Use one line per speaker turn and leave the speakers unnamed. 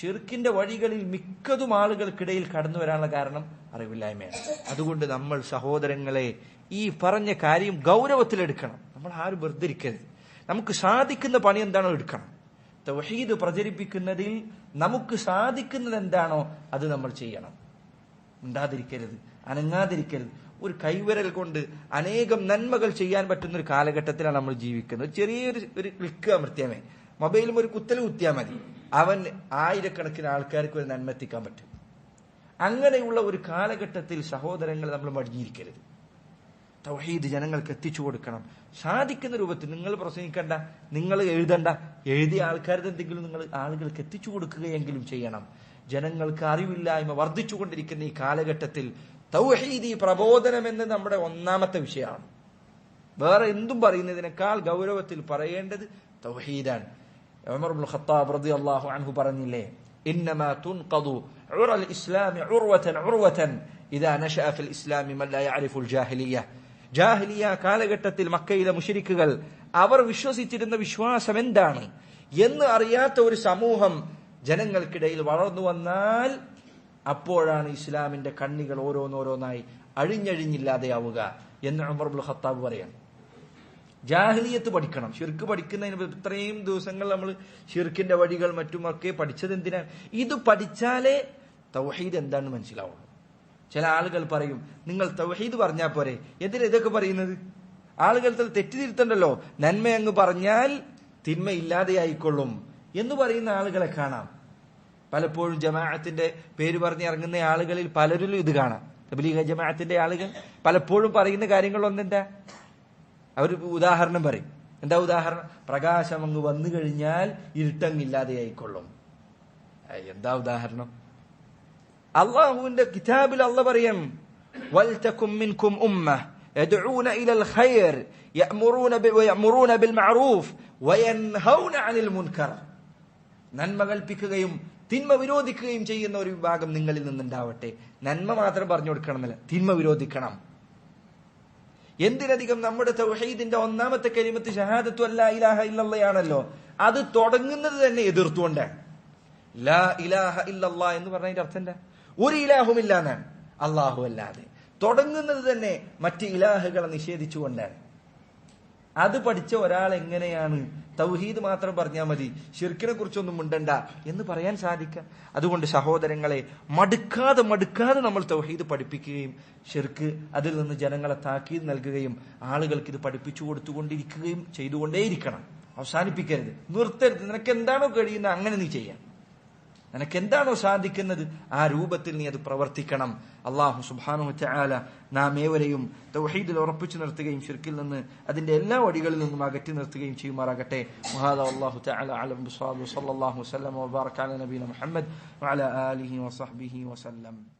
ഷിർക്കിന്റെ വഴികളിൽ മിക്കതും ആളുകൾക്കിടയിൽ കടന്നു വരാനുള്ള കാരണം അറിവില്ലായ്മയാണ്. അതുകൊണ്ട് നമ്മൾ സഹോദരങ്ങളെ ഈ പറഞ്ഞ കാര്യം ഗൗരവത്തിലെടുക്കണം നമ്മൾ ആരും വെറുതിരിക്കരുത് നമുക്ക് സാധിക്കുന്ന പണി എന്താണോ എടുക്കണം. തൗഹീദ് പ്രചരിപ്പിക്കുന്നതിൽ നമുക്ക് സാധിക്കുന്നത് എന്താണോ അത് നമ്മൾ ചെയ്യണം. ഉണ്ടാതിരിക്കരുത് അനങ്ങാതിരിക്കരുത്. ഒരു കൈവിരൽ കൊണ്ട് അനേകം നന്മകൾ ചെയ്യാൻ പറ്റുന്ന ഒരു കാലഘട്ടത്തിലാണ് നമ്മൾ ജീവിക്കുന്നത്. ചെറിയൊരു ഒരു ക്ലിക്ക് അമർത്തിയാമേ മൊബൈലും ഒരു കുത്തൽ കുത്തിയാൽ മതി. അവൻ ആയിരക്കണക്കിന് ആൾക്കാർക്ക് ഒരു നന്മ എത്തിക്കാൻ പറ്റും. അങ്ങനെയുള്ള ഒരു കാലഘട്ടത്തിൽ സഹോദരങ്ങൾ നമ്മൾ മടിഞ്ഞിരിക്കരുത്. തൗഹീദ് ജനങ്ങൾക്ക് എത്തിച്ചു കൊടുക്കണം. സാധിക്കുന്ന രൂപത്തിൽ നിങ്ങൾ പ്രസംഗിക്കണ്ട നിങ്ങൾ എഴുതണ്ട എഴുതിയ ആൾക്കാരുടെ എന്തെങ്കിലും നിങ്ങൾ ആളുകൾക്ക് എത്തിച്ചു കൊടുക്കുകയെങ്കിലും ചെയ്യണം. ജനങ്ങൾക്ക് അറിവില്ലായ്മ വർദ്ധിച്ചുകൊണ്ടിരിക്കുന്ന ഈ കാലഘട്ടത്തിൽ തൗഹീദി പ്രബോധനം എന്ന് നമ്മുടെ ഒന്നാമത്തെ വിഷയമാണ്. വേറെ എന്തും പറയുന്നതിനേക്കാൾ ഗൗരവത്തിൽ പറയേണ്ടത് തൗഹീദാണ്. ഉമർ ഇബ്നുൽ ഖത്താബ് റളിയല്ലാഹു അൻഹു പറഞ്ഞില്ലേ ഇന്നമാ തുൻഖദു ഉറ الاسلام عروة عروة اذا نشأ في الاسلام من لا يعرف الجاهليه ജാഹിലിയ കാലഘട്ടത്തിൽ മക്കയിലെ മുഷരിക്കുകൾ അവർ വിശ്വസിച്ചിരുന്ന വിശ്വാസം എന്താണ് എന്ന് അറിയാത്ത ഒരു സമൂഹം ജനങ്ങൾക്കിടയിൽ വളർന്നു വന്നാൽ അപ്പോഴാണ് ഇസ്ലാമിന്റെ കണ്ണികൾ ഓരോന്നോരോന്നായി അഴിഞ്ഞഴിഞ്ഞില്ലാതെയാവുക എന്ന് ഉമർ ഇബ്നുൽ ഖത്താബ് പറയാം ജാഹിലിയത്ത് പഠിക്കണം. ഷിർക്ക് പഠിക്കുന്നതിന് ഇത്രയും ദിവസങ്ങൾ നമ്മൾ ഷിർക്കിന്റെ വഴികൾ മറ്റുമൊക്കെ പഠിച്ചത് എന്തിനാണ് ഇത് പഠിച്ചാലേ തൗഹീദ് എന്താണെന്ന് മനസ്സിലാവുള്ളൂ. ചില ആളുകൾ പറയും നിങ്ങൾ തൗഹീദ് പറഞ്ഞാൽ പോരെ. എന്തിനാ ഇതൊക്കെ പറയുന്നത്? ആളുകൾ തെറ്റിതിരുത്തണ്ടല്ലോ. നന്മ അങ്ങ് പറഞ്ഞാൽ തിന്മ ഇല്ലാതെയായിക്കൊള്ളും എന്ന് പറയുന്ന ആളുകളെ കാണാം. പലപ്പോഴും ജമാഅത്തിന്റെ പേര് പറഞ്ഞ് ഇറങ്ങുന്ന ആളുകളിൽ പലരിലും ഇത് കാണാം. തബ്ലീഗ ജമാഅത്തിന്റെ ആളുകൾ പലപ്പോഴും പറയുന്ന കാര്യങ്ങളൊന്നെന്താ അവർ ഉദാഹരണം പറയും എന്താ ഉദാഹരണം പ്രകാശം അങ്ങ് വന്നു കഴിഞ്ഞാൽ ഇരുട്ടങ്ങില്ലാതെയായിക്കൊള്ളും ഏയ് എന്താ ഉദാഹരണം അള്ളാഹുവിന്റെ കിതാബിൽ അള്ള പറയും വൽതകും മിൻകും ഉമ്മ يدعون إلى الخير يأمرون ب... ويأمرون بالمعروف وينهون عن المنكر നന്മ കൽപ്പിക്കുകയും തിന്മ വിരോധിക്കുകയും ചെയ്യുന്ന ഒരു വിഭാഗം നിങ്ങളിൽ നിന്നുണ്ടാവട്ടെ നന്മ മാത്രം പറഞ്ഞു കൊടുക്കണമെന്നില്ല തിന്മ വിരോധിക്കണം എന്തിനധികം നമ്മുടെ തൗഹീദിന്റെ ഒന്നാമത്തെ കരിമത്ത് ഷഹാദത്തു അല്ലാ ഇലാഹ ഇല്ലല്ലയാണല്ലോ അത് തുടങ്ങുന്നത് തന്നെ എതിർത്തുകൊണ്ട്. ലാ ഇലാഹ ഇല്ല എന്ന് പറഞ്ഞതിന്റെ അർത്ഥം എന്താ? ഒരു ഇലാഹുമില്ലാന്നാണ്. അള്ളാഹു അല്ലാതെ. തുടങ്ങുന്നത് തന്നെ മറ്റ് ഇലാഹുകളെ നിഷേധിച്ചുകൊണ്ടാണ്. അത് പഠിച്ച ഒരാൾ എങ്ങനെയാണ്? തൗഹീദ് മാത്രം പറഞ്ഞാൽ മതി. ഷിർക്കിനെ കുറിച്ചൊന്നും മിണ്ടണ്ട. എന്ന് പറയാൻ സാധിക്കുക അതുകൊണ്ട് സഹോദരങ്ങളെ മടുക്കാതെ മടുക്കാതെ നമ്മൾ തൗഹീദ് പഠിപ്പിക്കുകയും ഷിർക്ക് അതിൽ നിന്ന് ജനങ്ങളെ താക്കീത് നൽകുകയും ആളുകൾക്ക് ഇത് പഠിപ്പിച്ചു കൊടുത്തുകൊണ്ടിരിക്കുകയും ചെയ്തുകൊണ്ടേയിരിക്കണം. അവസാനിപ്പിക്കരുത്. നിർത്തരുത്. നിനക്ക് എന്താണോ കഴിയുന്നത് അങ്ങനെ നീ ചെയ്യാം. നിനക്ക് എന്താണോ സാധിക്കുന്നത്? ആ രൂപത്തിൽ നീ അത് പ്രവർത്തിക്കണം. അള്ളാഹു സുബാനു ചാല നാം ഏവരെയും തൗഹീദിൽ ഉറപ്പിച്ചു നിർത്തുകയും ഷിർക്കിൽ നിന്ന് അതിന്റെ എല്ലാ വടികളിൽ നിന്നും അകറ്റി നിർത്തുകയും ചെയ്യുമാറാകട്ടെ. മുഹാദ അള്ളാഹു ചാല അല നബീന മുഹമ്മദ് ആലിഹി വസഹ്ബിഹി വസല്ലം.